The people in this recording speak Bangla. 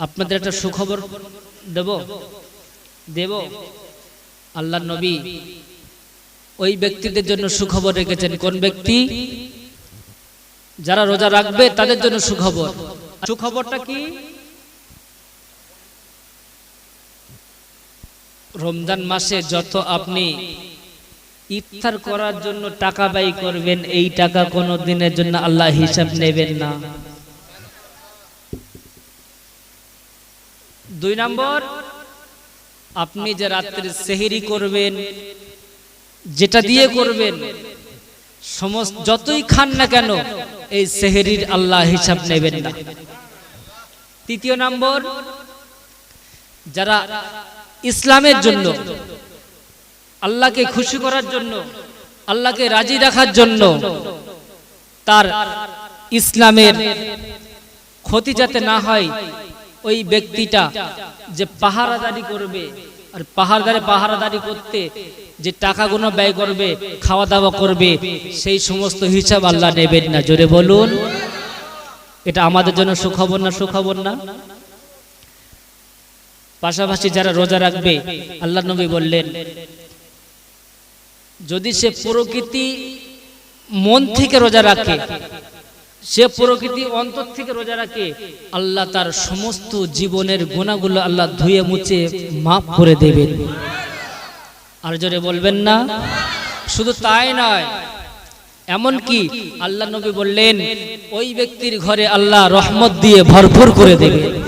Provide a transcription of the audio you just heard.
আপনাদের একটা সুখবর দেব? দেব। আল্লাহ নবী ওই ব্যক্তিদের জন্য সুখবর রেখেছেন কোন ব্যক্তি? যারা রোজা রাখবে তাদের জন্য সুখবর। সুখবরটা কি? রমজান মাসে যত আপনি ইফতার করার জন্য টাকা ব্যয় করবেন এই টাকা কোনো দিনের জন্য আল্লাহ হিসাব নেবেন না। দুই নম্বর, আপনি যে রাত্রে সেহেরি করবেন, যেটা দিয়ে করবেন, সমস্ত যতই খান না কেন, এই সেহেরির আল্লাহ হিসাব নেবেন না। তৃতীয় নম্বর, যারা ইসলামের জন্য, আল্লাহকে খুশি করার জন্য, আল্লাহকে রাজি রাখার জন্য, তার ইসলামের ক্ষতি যাতে না হয় ওই ব্যক্তিটা যে পাহারাদারি করবে আর পাহাড়দারে পাহারাদারি করতে যে টাকাগুলো ব্যয় করবে খাওয়া দাওয়া করবে, সেই সমস্ত হিসাব আল্লাহ নেবেন না। জোরে বলুন। এটা আমাদের জন্য সুখবর না সুখবর না? পাশাপাশি যারা রোজা রাখবে, আল্লাহ নবী বললেন, যদি সে প্রকৃতি মন থেকে রোজা রাখে সে প্রকৃতি অন্তর থেকে রোজা রাখে। আল্লাহ তার সমস্ত জীবনের গুণাগুলো আল্লাহ ধুয়ে মুছে মাফ করে দেবেন। আর জোরে বলবেন না? শুধু তাই নয় এমন কি আল্লাহ নবী বললেন, ওই ব্যক্তির ঘরে আল্লাহ রহমত দিয়ে ভরপুর করে দেবে